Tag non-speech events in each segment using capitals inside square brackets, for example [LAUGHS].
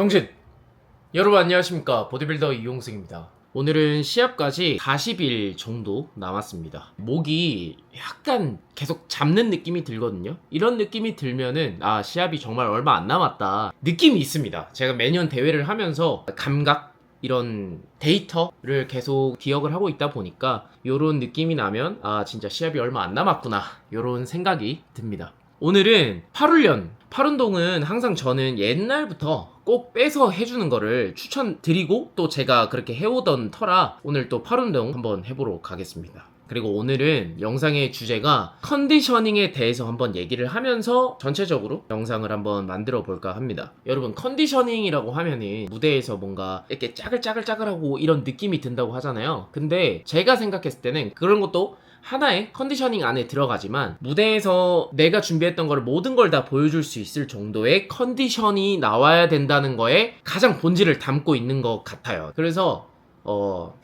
정신! 여러분 안녕하십니까? 보디빌더 이용승입니다. 오늘은 시합까지 40일 정도 남았습니다. 목이 약간 계속 잡는 느낌이 들거든요. 이런 느낌이 들면은 아 시합이 정말 얼마 안 남았다. 느낌이 있습니다. 제가 매년 대회를 하면서 감각 이런 데이터를 계속 기억을 하고 있다 보니까 이런 느낌이 나면 아 진짜 시합이 얼마 안 남았구나. 이런 생각이 듭니다. 오늘은 팔훈련 팔운동은 항상 저는 옛날부터 꼭 빼서 해주는 거를 추천드리고 또 제가 그렇게 해오던 터라 오늘 또 팔운동 한번 해보도록 하겠습니다. 그리고 오늘은 영상의 주제가 컨디셔닝에 대해서 한번 얘기를 하면서 전체적으로 영상을 한번 만들어 볼까 합니다. 여러분 컨디셔닝이라고 하면은 무대에서 뭔가 이렇게 짜글짜글짜글하고 이런 느낌이 든다고 하잖아요. 근데 제가 생각했을 때는 그런 것도 하나의 컨디셔닝 안에 들어가지만 무대에서 내가 준비했던 걸 모든 걸 다 보여줄 수 있을 정도의 컨디션이 나와야 된다는 거에 가장 본질을 담고 있는 것 같아요. 그래서 어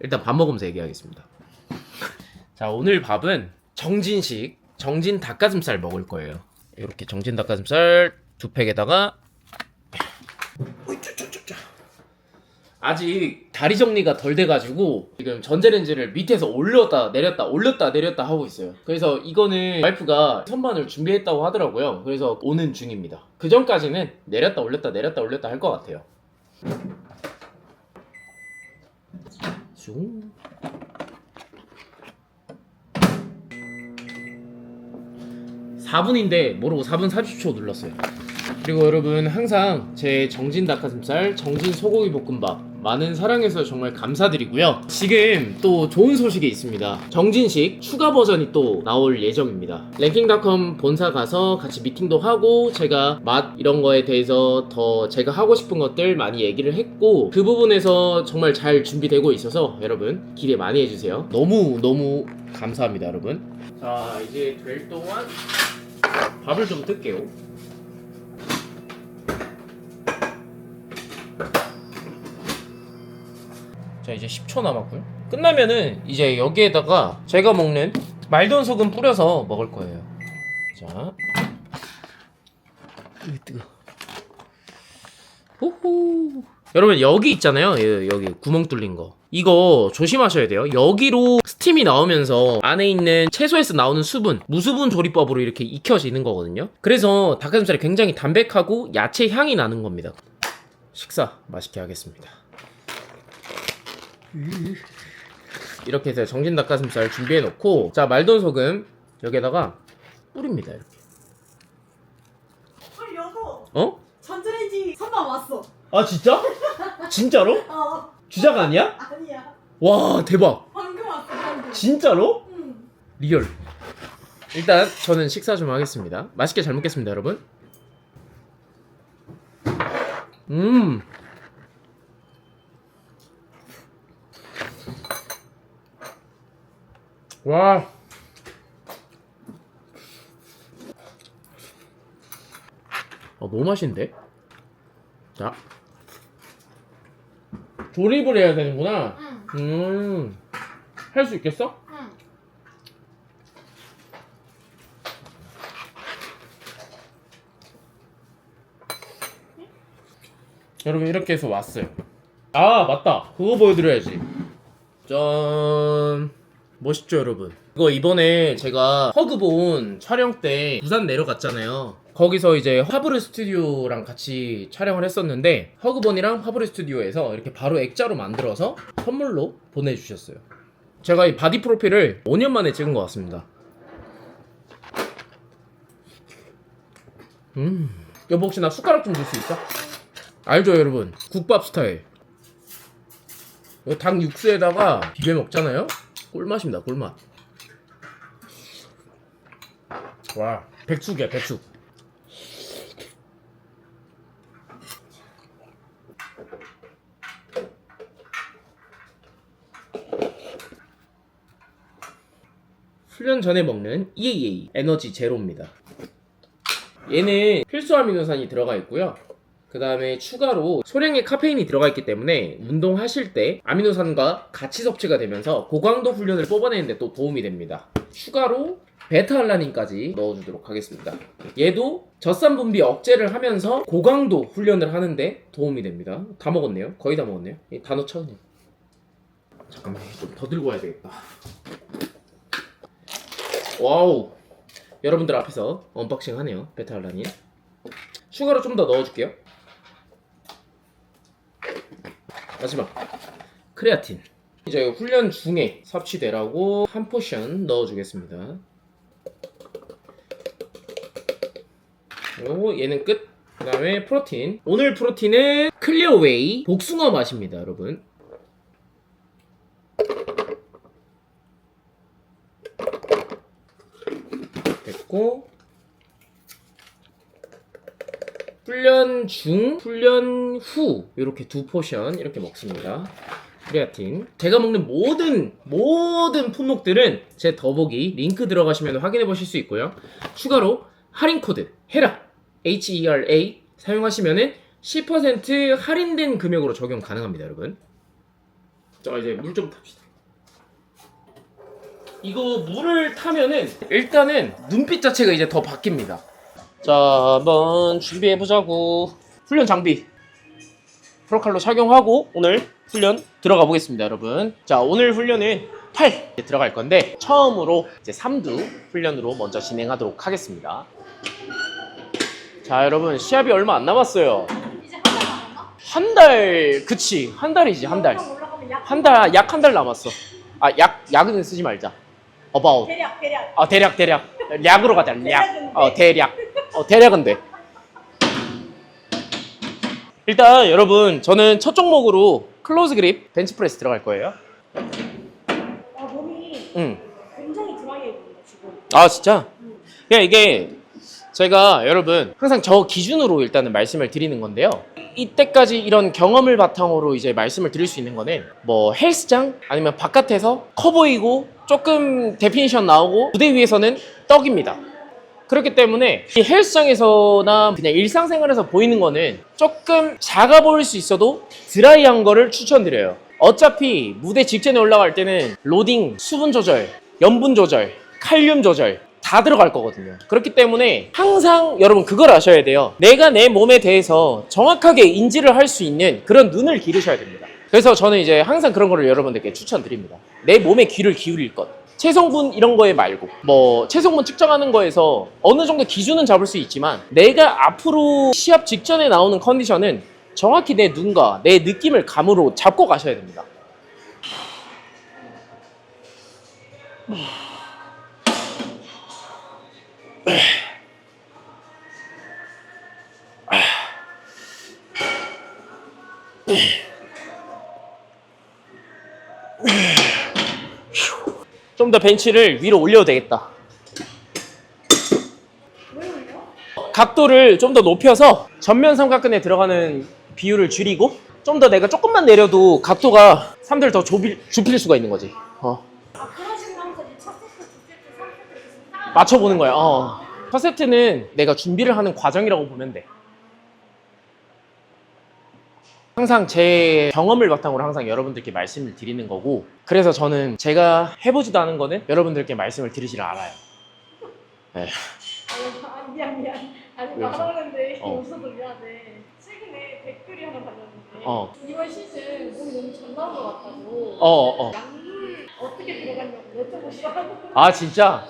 일단 밥 먹으면서 얘기하겠습니다. [LAUGHS] 자 오늘 밥은 정진식 정진 닭가슴살 먹을 거예요. 이렇게 정진 닭가슴살 두 팩에다가 아직 다리 정리가 덜 돼가지고 지금 전자레인지를 밑에서 올렸다 내렸다 올렸다 내렸다 하고 있어요. 그래서 이거는 와이프가 선반을 준비했다고 하더라고요. 그래서 오는 중입니다. 그 전까지는 내렸다 올렸다 내렸다 올렸다 할 것 같아요. 슝. 사분인데 모르고 4분 30초 눌렀어요. 그리고 여러분 항상 제 정진 닭가슴살, 정진 소고기 볶음밥 많은 사랑해서 정말 감사드리고요. 지금 또 좋은 소식이 있습니다. 정진식 추가 버전이 또 나올 예정입니다. 랭킹닷컴 본사 가서 같이 미팅도 하고 제가 맛 이런 거에 대해서 더 제가 하고 싶은 것들 많이 얘기를 했고 그 부분에서 정말 잘 준비되고 있어서 여러분 기대 많이 해주세요. 너무 너무 감사합니다, 여러분. 자 이제 될 동안 밥을 좀 뜰게요. 자 이제 10초 남았고요. 끝나면은 이제 여기에다가 제가 먹는 말돈 소금 뿌려서 먹을 거예요. 자, 으, 뜨거. 호호. 여러분 여기 있잖아요. 예, 여기 구멍 뚫린 거. 이거 조심하셔야 돼요. 여기로 스팀이 나오면서 안에 있는 채소에서 나오는 수분, 무수분 조리법으로 이렇게 익혀지는 거거든요. 그래서 닭가슴살이 굉장히 담백하고 야채 향이 나는 겁니다. 식사 맛있게 하겠습니다. 이렇게 해서 정진 닭가슴살 준비해 놓고 자 말돈 소금 여기에다가 뿌립니다 이렇게 헐 여보 어? 전자레인지 선반 왔어 아 진짜? 진짜로? 어 주작 아니야? 아니야 와 대박 방금 왔어 방금 진짜로? 응. 리얼 일단 저는 식사 좀 하겠습니다 맛있게 잘 먹겠습니다 여러분 음 와. 어, 너무 맛있는데? 자. 조립을 해야 되는구나. 응. 음. 할 수 있겠어? 응. 여러분 이렇게 해서 왔어요. 아 맞다. 그거 보여드려야지. 짠. 멋있죠 여러분. 이거 이번에 제가 허그본 촬영 때 부산 내려갔잖아요. 거기서 이제 화브르 스튜디오랑 같이 촬영을 했었는데 허그본이랑 화브르 스튜디오에서 이렇게 바로 액자로 만들어서 선물로 보내주셨어요. 제가 이 바디 프로필을 5년 만에 찍은 것 같습니다. 음. 여보 혹시 나 숟가락 좀 줄 수 있어? 알죠 여러분 국밥 스타일 닭 육수에다가 비벼 먹잖아요 꿀맛입니다 꿀맛. 와 백숙이야 백숙. 훈련 전에 먹는 EAA 에너지 제로입니다. 얘는 필수 아미노산이 들어가 있고요 그 다음에 추가로 소량의 카페인이 들어가 있기 때문에 운동하실 때 아미노산과 같이 섭취가 되면서 고강도 훈련을 뽑아내는데 또 도움이 됩니다. 추가로 베타알라닌까지 넣어주도록 하겠습니다. 얘도 젖산 분비 억제를 하면서 고강도 훈련을 하는데 도움이 됩니다. 다 먹었네요. 거의 다 먹었네요. 넣죠 그냥. 잠깐만 좀 더 들고 와야 되겠다. 와우. 여러분들 앞에서 언박싱 하네요. 베타알라닌. 추가로 좀 더 넣어줄게요. 마지막 크레아틴. 이제 훈련 중에 섭취되라고 한 포션 넣어주겠습니다. 그리고 얘는 끝. 그 다음에 프로틴. 오늘 프로틴은 클리어웨이 복숭아 맛입니다, 여러분. 됐고. 훈련 중, 훈련 후 이렇게 두 포션 이렇게 먹습니다. 크레아틴. 제가 먹는 모든 모든 품목들은 제 더보기 링크 들어가시면 확인해 보실 수 있고요. 추가로 할인 코드 헤라 H E R A 사용하시면은 10% 할인된 금액으로 적용 가능합니다, 여러분. 자 이제 물 좀 탑시다. 이거 물을 타면은 일단은 눈빛 자체가 이제 더 바뀝니다. 자 한번 준비해 보자고. 훈련 장비 프로칼로 착용하고 오늘 훈련 들어가 보겠습니다, 여러분. 자, 오늘 훈련은 8 들어갈 건데 처음으로 이제 3두 훈련으로 먼저 진행하도록 하겠습니다. 자, 여러분 시합이 얼마 안 남았어요. 이제 한달 남았나? 한 달, 그치? 한 달이지, 한 달. 그럼 올라가면 약 한 달, 약 한 달 남았어. 아, 약, 약은 쓰지 말자. about. 대략 대략 어, 대략, 대략. 약으로 가자, 약. 어, 대략. 어, 대략은 돼. 일단 여러분, 저는 첫 종목으로 클로즈 그립 벤치프레스 들어갈 거예요. 아 몸이 응. 굉장히 드라이해 보인다 지금 아, 진짜? 그냥 이게 제가 여러분 항상 저 기준으로 일단은 말씀을 드리는 건데요. 이때까지 이런 경험을 바탕으로 이제 말씀을 드릴 수 있는 거는 뭐 헬스장 아니면 바깥에서 커 보이고 조금 데피니션 나오고 무대 위에서는 떡입니다. 그렇기 때문에 이 헬스장에서나 그냥 일상생활에서 보이는 거는 조금 작아 보일 수 있어도 드라이한 거를 추천드려요. 어차피 무대 직전에 올라갈 때는 로딩, 수분 조절, 염분 조절, 칼륨 조절 다 들어갈 거거든요. 그렇기 때문에 항상 여러분 그걸 아셔야 돼요. 내가 내 몸에 대해서 정확하게 인지를 할 수 있는 그런 눈을 기르셔야 됩니다. 그래서 저는 이제 항상 그런 거를 여러분들께 추천드립니다. 내 몸에 귀를 기울일 것. 체성분 이런 거에 말고 뭐 체성분 측정하는 거에서 어느 정도 기준은 잡을 수 있지만 내가 앞으로 시합 직전에 나오는 컨디션은 정확히 내 눈과 내 느낌을 감으로 잡고 가셔야 됩니다. [SIGHS] [SIGHS] 좀 더 벤치를 위로 올려도 되겠다. 각도를 좀 더 높여서 전면 삼각근에 들어가는 비율을 줄이고 좀 더 내가 조금만 내려도 각도가 사람들 더 좁일, 좁힐 수가 있는 거지. 어. 아 맞춰보는 거야. 어. 첫 세트는 내가 준비를 하는 과정이라고 보면 돼. 항상 제 경험을 바탕으로 항상 여러분들께 말씀을 드리는 거고 그래서 저는 제가 해보지도 않은 거는 여러분들께 말씀을 드리지를 않아요. 아니, 아 미안 미안 아니 왜? 말하는데 어. 웃어서 미안해 최근에 댓글이 하나 달렸는데 어. 이번 시즌 몸이 너무 잘 나온 것 같다고 어, 어. 약물 어떻게 들어갔냐고 여쭤보시라고 아 진짜?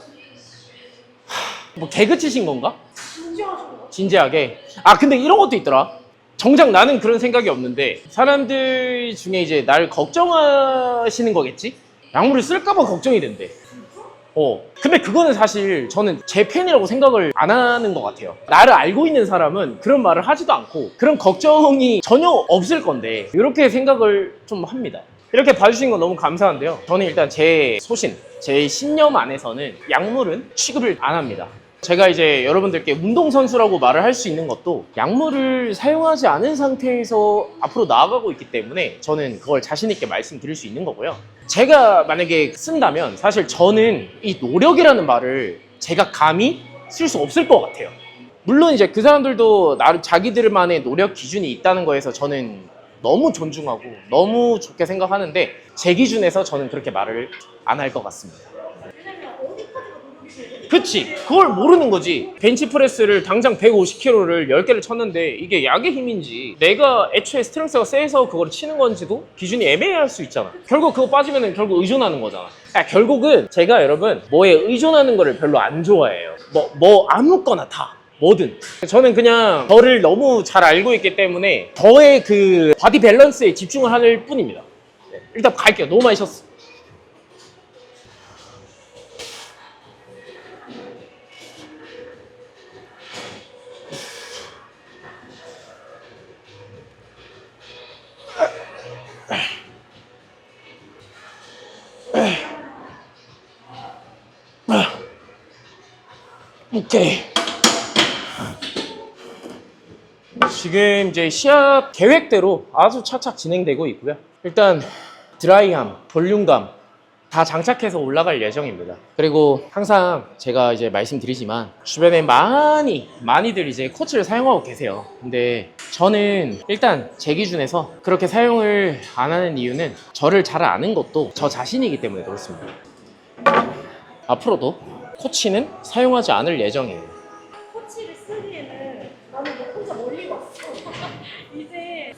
하, 뭐 개그 치신 건가? 진지하신 것 같아 진지하게. 아 근데 이런 것도 있더라. 정작 나는 그런 생각이 없는데 사람들 중에 이제 날 걱정하시는 거겠지? 약물을 쓸까봐 걱정이 된대. 어. 근데 그거는 사실 저는 제 팬이라고 생각을 안 하는 것 같아요. 나를 알고 있는 사람은 그런 말을 하지도 않고 그런 걱정이 전혀 없을 건데 이렇게 생각을 좀 합니다. 이렇게 봐주신 건 너무 감사한데요. 저는 일단 제 소신, 제 신념 안에서는 약물은 취급을 안 합니다. 제가 이제 여러분들께 운동선수라고 말을 할 수 있는 것도 약물을 사용하지 않은 상태에서 앞으로 나아가고 있기 때문에 저는 그걸 자신있게 말씀드릴 수 있는 거고요. 제가 만약에 쓴다면 사실 저는 이 노력이라는 말을 제가 감히 쓸 수 없을 것 같아요. 물론 이제 그 사람들도 나름 자기들만의 노력 기준이 있다는 거에서 저는 너무 존중하고 너무 좋게 생각하는데 제 기준에서 저는 그렇게 말을 안 할 것 같습니다. 왜냐면 어디까지가 노력이 되는지 그치. 그걸 모르는 거지. 벤치프레스를 당장 150kg를 10개를 쳤는데 이게 약의 힘인지 내가 애초에 스트렝스가 세서 그걸 치는 건지도 기준이 애매할 수 있잖아. 결국 그거 빠지면 결국 의존하는 거잖아. 아, 결국은 제가 여러분 뭐에 의존하는 거를 별로 안 좋아해요. 뭐, 뭐 아무거나 다. 뭐든. 저는 그냥 저를 너무 잘 알고 있기 때문에 저의 그 바디 밸런스에 집중을 할 뿐입니다. 네, 일단 갈게요. 너무 많이 쳤어 오케이. 지금 이제 시합 계획대로 아주 차착 진행되고 있고요. 일단 드라이함, 볼륨감 다 장착해서 올라갈 예정입니다. 그리고 항상 제가 이제 말씀드리지만 주변에 많이 많이들 이제 코치를 사용하고 계세요. 근데 저는 일단 제 기준에서 그렇게 사용을 안 하는 이유는 저를 잘 아는 것도 저 자신이기 때문에 그렇습니다. 앞으로도 코치는 사용하지 않을 예정이에요. 코치를 쓰기에는 나는 뭐 혼자 멀리 왔어. [LAUGHS] 이제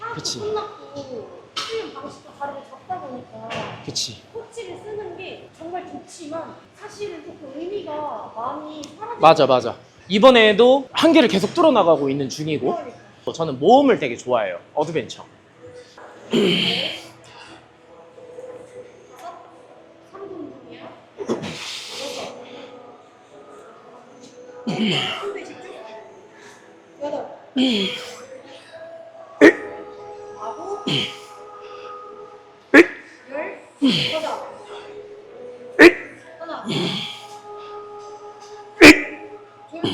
하나도 그치. 끝났고 수련 방식도 다르고 잡다 보니까 그치. 코치를 쓰는 게 정말 좋지만 사실은 조금 의미가 많이 사라지는 맞아, 맞아. 이번에도 한계를 계속 뚫어나가고 있는 중이고, 거니까. 저는 모험을 되게 좋아해요. 어드벤처. [CLEARS THROAT] 삼분이야. 근데 집중. 여덟. 아홉. 열. 가자. 하나. 둘.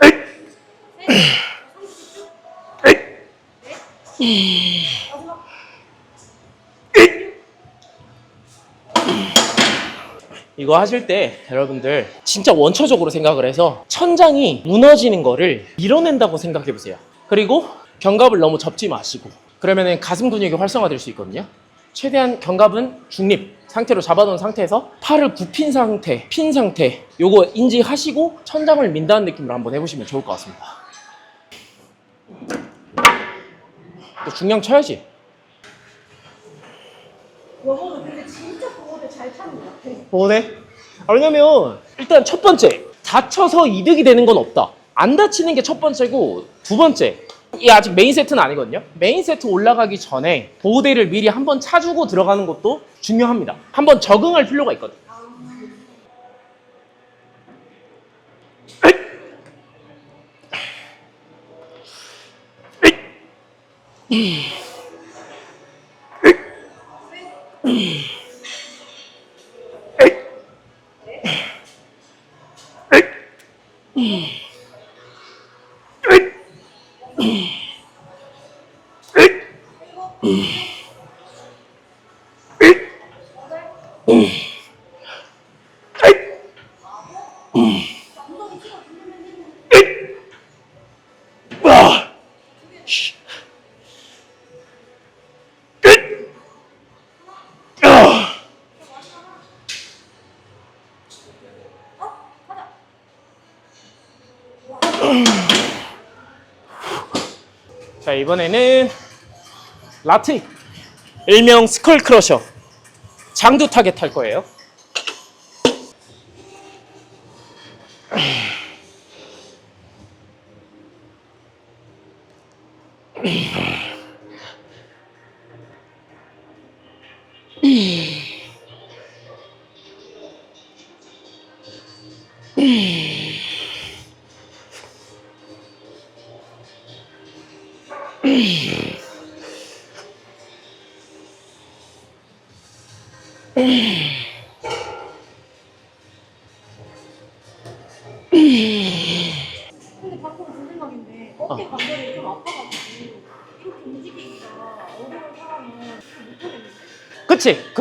셋. 삼십 초. 넷. 마지막. 이거 하실 때 여러분들 진짜 원초적으로 생각을 해서 천장이 무너지는 거를 밀어낸다고 생각해 보세요. 그리고 견갑을 너무 접지 마시고 그러면은 가슴 근육이 활성화될 수 있거든요. 최대한 견갑은 중립 상태로 잡아놓은 상태에서 팔을 굽힌 상태, 핀 상태 요거 인지하시고 천장을 민다는 느낌으로 한번 해보시면 좋을 것 같습니다. 또 중량 쳐야지. 영어는 근데 진짜 그거를 잘 같아. 뭐네? 아, 왜냐면 일단 첫 번째 다쳐서 이득이 되는 건 없다. 안 다치는 게 첫 번째고 두 번째 이 아직 메인 세트는 아니거든요. 메인 세트 올라가기 전에 보호대를 미리 한번 차주고 들어가는 것도 중요합니다. 한번 적응할 필요가 있거든. 엉 자 이번에는 라트 일명 스컬 크러셔 장두 타겟 할 거예요.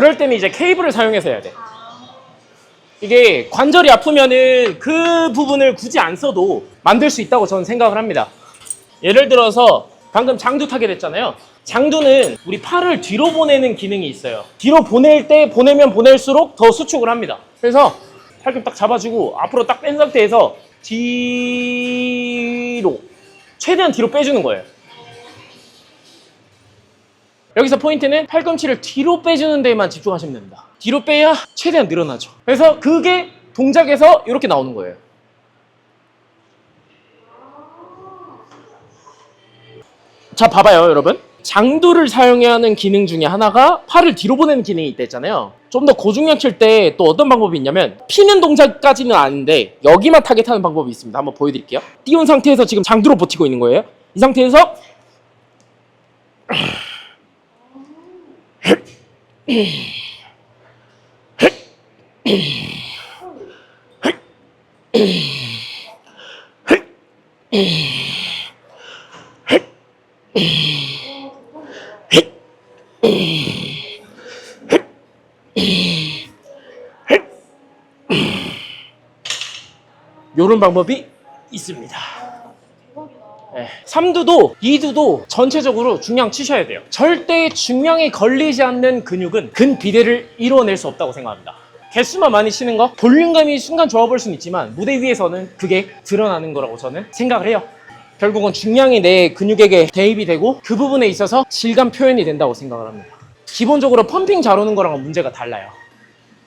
그럴 때는 이제 케이블을 사용해서 해야 돼. 아, 이게 관절이 아프면은 그 부분을 굳이 안 써도 만들 수 있다고 저는 생각을 합니다. 예를 들어서 방금 장두 타게 됐잖아요. 장두는 우리 팔을 뒤로 보내는 기능이 있어요. 뒤로 보낼 때 보내면 보낼수록 더 수축을 합니다. 그래서 팔꿈 딱 잡아주고 앞으로 딱 뺀 상태에서 뒤로 최대한 뒤로 빼주는 거예요. 여기서 포인트는 팔꿈치를 뒤로 빼주는 데에만 집중하시면 됩니다. 뒤로 빼야 최대한 늘어나죠. 그래서 그게 동작에서 이렇게 나오는 거예요. 자, 봐봐요, 여러분. 장두를 사용해야 하는 기능 중에 하나가 팔을 뒤로 보내는 기능이 있다 했잖아요. 좀 더 고중량 칠 때 또 어떤 방법이 있냐면 피는 동작까지는 아닌데 여기만 타겟하는 방법이 있습니다. 한번 보여드릴게요. 띄운 상태에서 지금 장두로 버티고 있는 거예요. 이 상태에서 요런 방법이 있습니다. 네. 3두도 2두도 전체적으로 중량 치셔야 돼요. 절대 중량에 걸리지 않는 근육은 근비대를 이루어낼 수 없다고 생각합니다. 개수만 많이 치는 거, 볼륨감이 순간 좋아 보일 수는 있지만 무대 위에서는 그게 드러나는 거라고 저는 생각을 해요. 결국은 중량이 내 근육에게 대입이 되고 그 부분에 있어서 질감 표현이 된다고 생각을 합니다. 기본적으로 펌핑 잘 오는 거랑은 문제가 달라요.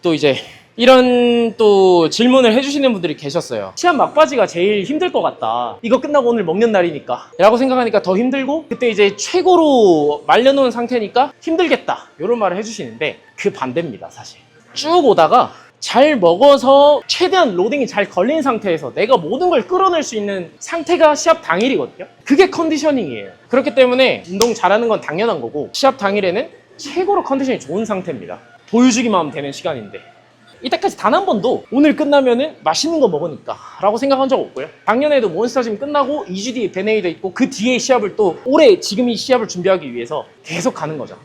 또 이제 이런 또 질문을 해주시는 분들이 계셨어요. 시합 막바지가 제일 힘들 것 같다. 이거 끝나고 오늘 먹는 날이니까. 라고 생각하니까 더 힘들고, 그때 이제 최고로 말려놓은 상태니까 힘들겠다. 이런 말을 해주시는데, 그 반대입니다, 사실. 쭉 오다가 잘 먹어서 최대한 로딩이 잘 걸린 상태에서 내가 모든 걸 끌어낼 수 있는 상태가 시합 당일이거든요. 그게 컨디셔닝이에요. 그렇기 때문에 운동 잘하는 건 당연한 거고, 시합 당일에는 최고로 컨디션이 좋은 상태입니다. 보여주기만 하면 되는 시간인데. 이때까지 단 한 번도 오늘 끝나면은 맛있는 거 먹으니까 라고 생각한 적 없고요. 작년에도 몬스타짐 끝나고 2주 뒤에 베네이더 있고 그 뒤에 시합을 또 올해 지금 이 시합을 준비하기 위해서 계속 가는 거죠.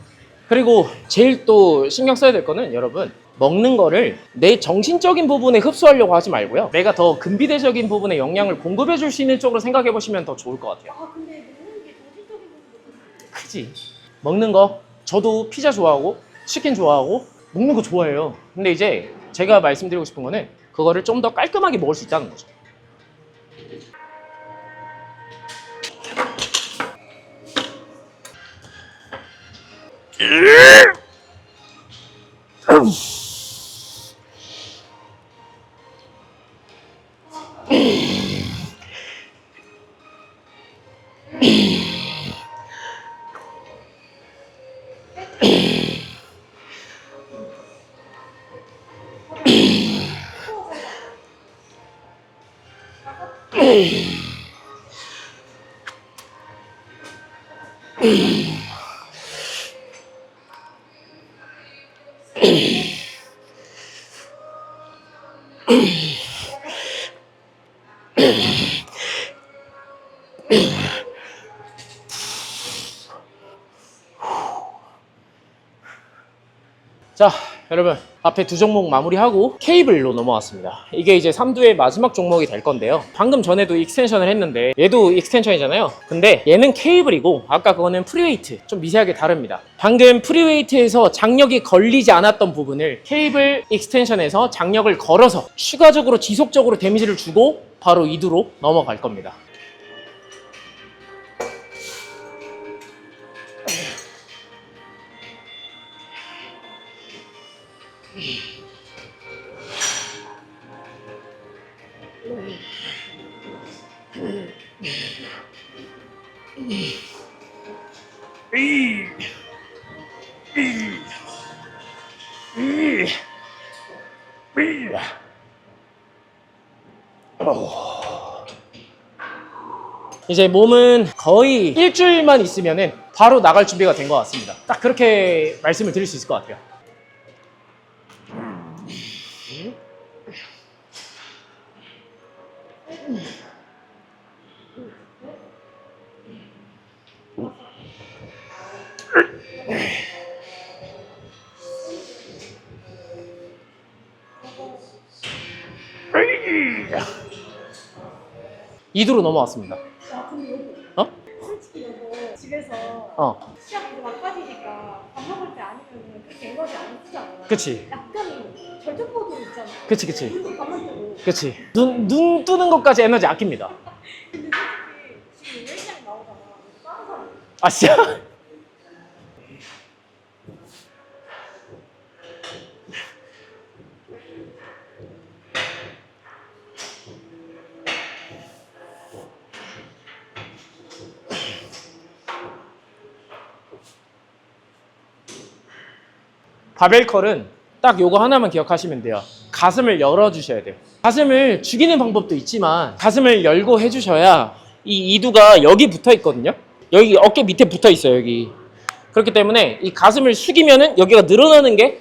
그리고 제일 또 신경 써야 될 거는 여러분 먹는 거를 내 정신적인 부분에 흡수하려고 하지 말고요. 내가 더 근비대적인 부분에 영향을 공급해 줄 수 있는 쪽으로 생각해 보시면 더 좋을 것 같아요. 아 근데 먹는 게 정신적인 부분도 크지. 먹는 거 저도 피자 좋아하고 치킨 좋아하고 먹는 거 좋아해요. 근데 이제 제가 말씀드리고 싶은 거는 그거를 좀 더 깔끔하게 먹을 수 있다는 거죠. 자, 여러분 앞에 두 종목 마무리하고 케이블로 넘어왔습니다. 이게 이제 3두의 마지막 종목이 될 건데요. 방금 전에도 익스텐션을 했는데 얘도 익스텐션이잖아요. 근데 얘는 케이블이고 아까 그거는 프리웨이트 좀 미세하게 다릅니다. 방금 프리웨이트에서 장력이 걸리지 않았던 부분을 케이블 익스텐션에서 장력을 걸어서 추가적으로 지속적으로 데미지를 주고 바로 2두로 넘어갈 겁니다. 이제 몸은 거의 일주일만 있으면은 바로 나갈 준비가 된 것 같습니다. 딱 그렇게 말씀을 드릴 수 있을 것 같아요. 이두로 넘어왔습니다. 아 근데 여보 어? 솔직히 여보 집에서 어, 시합 이제 막바지니까 밥 먹을 때 아니면 그렇게 에너지 안 쓰잖아 그치. 약간 절정모드 있잖아 그치 그치. 그치 눈, 눈 뜨는 것까지 에너지 아낍니다 근데 솔직히 지금 일장 나오잖아. 다른 사람. 아 진짜? 바벨컬은 딱 요거 하나만 기억하시면 돼요. 가슴을 열어주셔야 돼요. 가슴을 죽이는 방법도 있지만 가슴을 열고 해주셔야 이 이두가 여기 붙어 있거든요. 여기 어깨 밑에 붙어 있어요. 여기. 그렇기 때문에 이 가슴을 숙이면은 여기가 늘어나는 게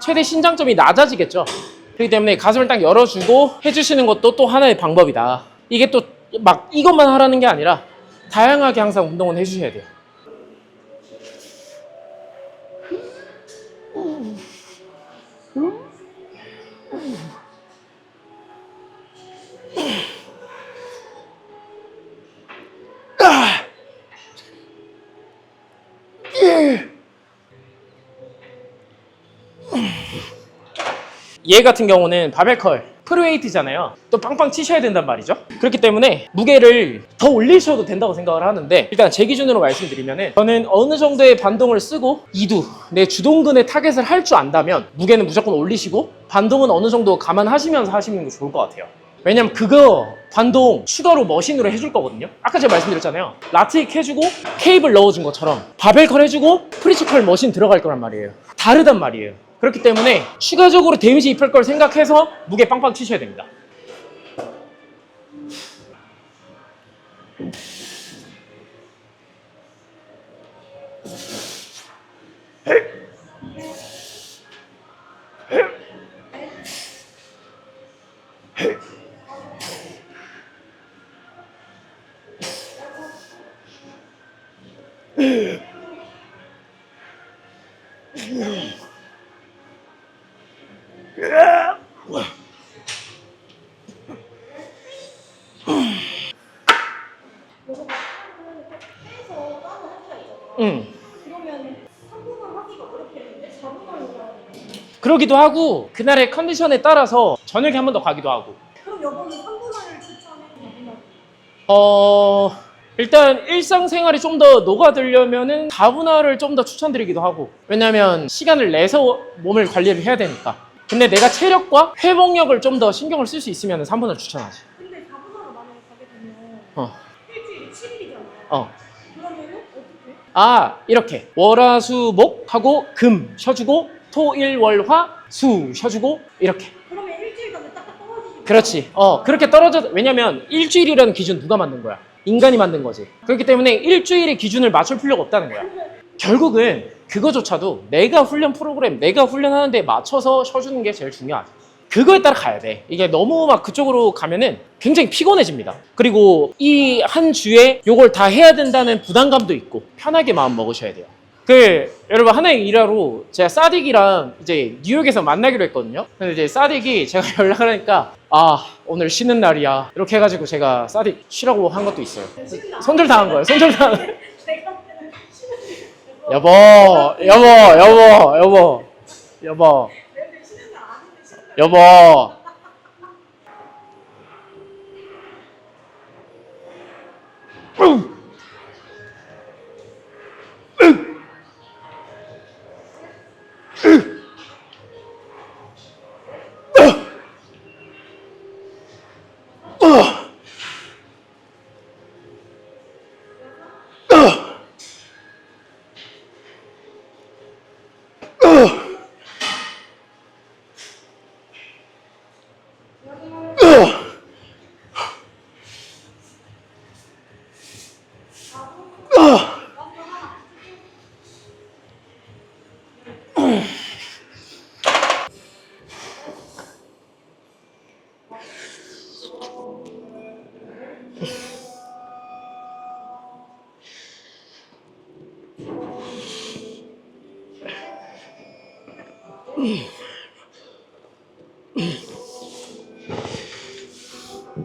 최대 신장점이 낮아지겠죠. 그렇기 때문에 가슴을 딱 열어주고 해주시는 것도 또 하나의 방법이다. 이게 또 막 이것만 하라는 게 아니라 다양하게 항상 운동은 해주셔야 돼요. 얘 같은 경우는 바벨컬 프리웨이트잖아요. 또 빵빵 치셔야 된단 말이죠. 그렇기 때문에 무게를 더 올리셔도 된다고 생각을 하는데 일단 제 기준으로 말씀드리면은 저는 어느 정도의 반동을 쓰고 이두 내 주동근의 타겟을 할 줄 안다면 무게는 무조건 올리시고 반동은 어느 정도 감안하시면서 하시는 게 좋을 것 같아요. 왜냐면 그거 반동 추가로 머신으로 해줄 거거든요. 아까 제가 말씀드렸잖아요. 라틱 해주고 케이블 넣어준 것처럼 바벨컬 해주고 프리치컬 머신 들어갈 거란 말이에요. 다르단 말이에요. 그렇기 때문에 추가적으로 데미지 입힐 걸 생각해서 무게 빵빵 치셔야 됩니다. 너가 막판을 해서 따로 할 수가 있잖아. 음. 그러면 3분만 하기가 어렵겠는데 4분만으로 가야 돼. 그러기도 하고 그날의 컨디션에 따라서 저녁에 한 번 더 가기도 하고 그럼 여보는 3분만을 추천해? 4분만. 어 일단 일상생활이 좀 더 녹아들려면은 다분화를 좀 더 추천드리기도 하고 왜냐면 시간을 내서 몸을 관리를 해야 되니까 근데 내가 체력과 회복력을 좀 더 신경을 쓸 수 있으면 3분을 추천하지 근데 4분만으로 만약에 가게 되면 어. 일주일에 7일이잖아. 어. 그러면은 어떻게? 아 이렇게 월화수목 하고 금 쉬어주고 토일월화 수 쉬어주고 이렇게 그러면 일주일 간에 딱딱 떨어지지. 그렇지. 어, 그렇게 떨어져. 왜냐면 일주일이라는 기준 누가 만든 거야? 인간이 만든 거지. 그렇기 때문에 일주일의 기준을 맞출 필요가 없다는 거야. 결국은 그거조차도 내가 훈련 프로그램, 내가 훈련하는 데 맞춰서 쉬어주는 게 제일 중요하지. 그거에 따라 가야 돼. 이게 너무 막 그쪽으로 가면은 굉장히 피곤해집니다. 그리고 이 한 주에 요걸 다 해야 된다는 부담감도 있고 편하게 마음 먹으셔야 돼요. 그 여러분 하나의 일화로 제가 사딕이랑 이제 뉴욕에서 만나기로 했거든요. 근데 이제 사딕이 제가 [LAUGHS] 연락을 하니까 아 오늘 쉬는 날이야 이렇게 해가지고 제가 사딕 쉬라고 한 것도 있어요. 손절 당한 거예요. 손절 쉬는 [LAUGHS] 여보 여보 여보 여보 여보. 여보 [LAUGHS] Ugh! [LAUGHS]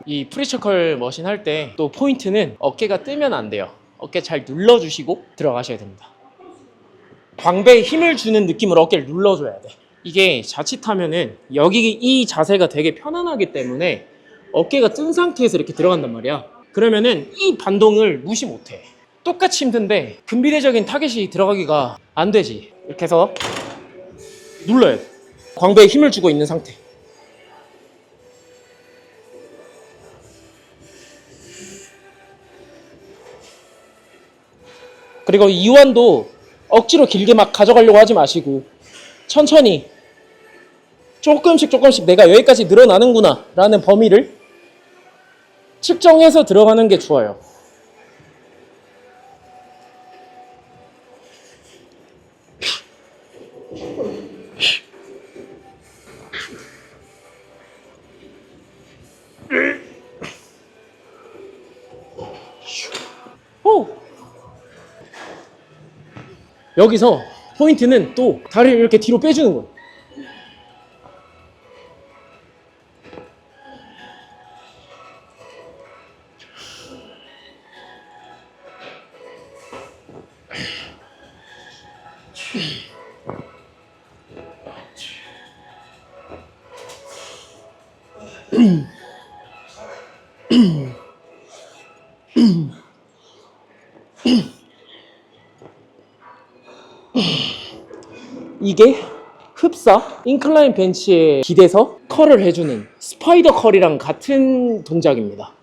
이 프리처컬 머신 할 때 또 포인트는 어깨가 뜨면 안 돼요. 어깨 잘 눌러주시고 들어가셔야 됩니다. 광배에 힘을 주는 느낌으로 어깨를 눌러줘야 돼. 이게 자칫하면은 여기 이 자세가 되게 편안하기 때문에 어깨가 뜬 상태에서 이렇게 들어간단 말이야. 그러면은 이 반동을 무시 못해. 똑같이 힘든데 근비대적인 타겟이 들어가기가 안 되지. 이렇게 해서 눌러야 돼. 광배에 힘을 주고 있는 상태. 그리고 이완도 억지로 길게 막 가져가려고 하지 마시고 천천히 조금씩 조금씩 내가 여기까지 늘어나는구나 라는 범위를 측정해서 들어가는 게 좋아요. 여기서 포인트는 또 다리를 이렇게 뒤로 빼주는 거예요. 이게 흡사 인클라인 벤치에 기대서 컬을 해주는 스파이더 컬이랑 같은 동작입니다.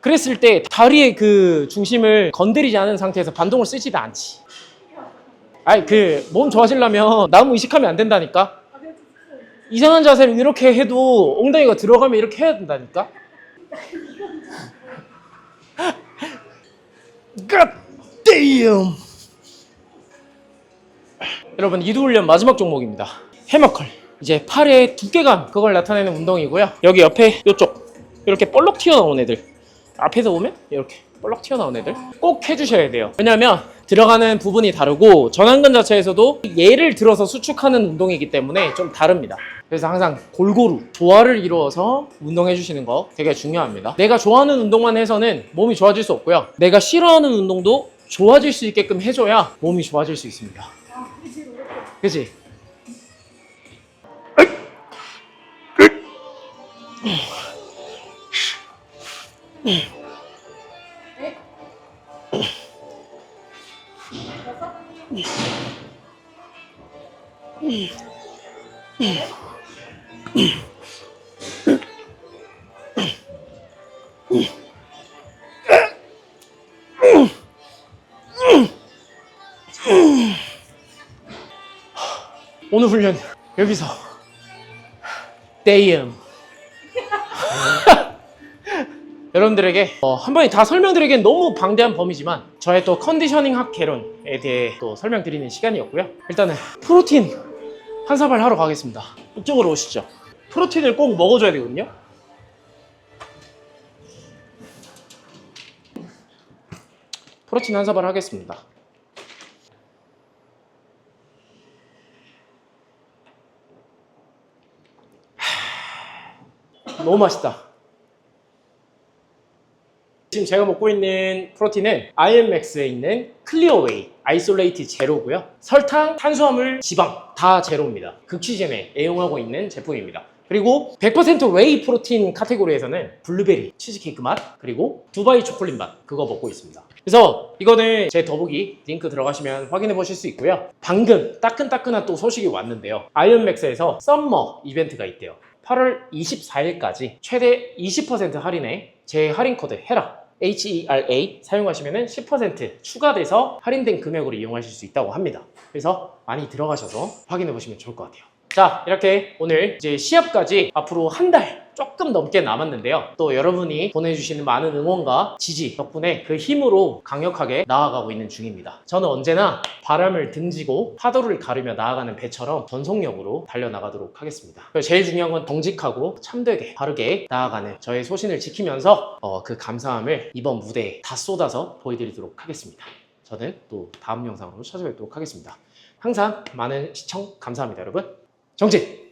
그랬을 때 다리의 그 중심을 건드리지 않은 상태에서 반동을 쓰지도 않지. 아니 그 몸 좋아지려면 나무 의식하면 안 된다니까. 이상한 자세를 이렇게 해도 엉덩이가 들어가면 이렇게 해야 된다니까. God damn. 여러분 이두 훈련 마지막 종목입니다. 해머컬. 이제 팔의 두께감 그걸 나타내는 운동이고요. 여기 옆에 이쪽 이렇게 볼록 튀어나온 애들 앞에서 보면 이렇게 볼록 튀어나온 애들 꼭 해주셔야 돼요. 왜냐하면 들어가는 부분이 다르고 전완근 자체에서도 예를 들어서 수축하는 운동이기 때문에 좀 다릅니다. 그래서 항상 골고루 조화를 이루어서 운동해 주시는 거 되게 중요합니다. 내가 좋아하는 운동만 해서는 몸이 좋아질 수 없고요. 내가 싫어하는 운동도 좋아질 수 있게끔 해줘야 몸이 좋아질 수 있습니다. 谢谢嗯是嗯嗯嗯嗯嗯嗯嗯嗯嗯嗯嗯嗯嗯嗯 오늘 훈련 여기서. 데이엄 [LAUGHS] 여러분들에게 어, 한 번에 다 설명드리기엔 너무 방대한 범위지만 저의 또 컨디셔닝 학 개론에 대해 또 설명드리는 시간이었고요. 일단은 프로틴 한 사발 하러 가겠습니다. 이쪽으로 오시죠. 프로틴을 꼭 먹어줘야 되거든요. 프로틴 한 사발 하겠습니다 너무 맛있다. 지금 제가 먹고 있는 프로틴은 아이언맥스에 있는 클리어웨이 아이솔레이트 제로고요. 설탕, 탄수화물, 지방 다 제로입니다. 극취젠에 애용하고 있는 제품입니다. 그리고 100% 웨이 프로틴 카테고리에서는 블루베리 치즈케이크 맛 그리고 두바이 초콜릿 맛 그거 먹고 있습니다. 그래서 이거는 제 더보기 링크 들어가시면 확인해 보실 수 있고요. 방금 따끈따끈한 또 소식이 왔는데요. 아이언맥스에서 썸머 이벤트가 있대요. 8월 24일까지 최대 20% 할인에 제 할인 코드 헤라 HERA 사용하시면 10% 추가돼서 할인된 금액으로 이용하실 수 있다고 합니다. 그래서 많이 들어가셔서 확인해 보시면 좋을 것 같아요. 자, 이렇게 오늘 이제 시합까지 앞으로 한 달 조금 넘게 남았는데요. 또 여러분이 보내주시는 많은 응원과 지지 덕분에 그 힘으로 강력하게 나아가고 있는 중입니다. 저는 언제나 바람을 등지고 파도를 가르며 나아가는 배처럼 전속력으로 달려나가도록 하겠습니다. 제일 중요한 건 정직하고 참되게 바르게 나아가는 저의 소신을 지키면서 어, 그 감사함을 이번 무대에 다 쏟아서 보여드리도록 하겠습니다. 저는 또 다음 영상으로 찾아뵙도록 하겠습니다. 항상 많은 시청 감사합니다, 여러분. 정직!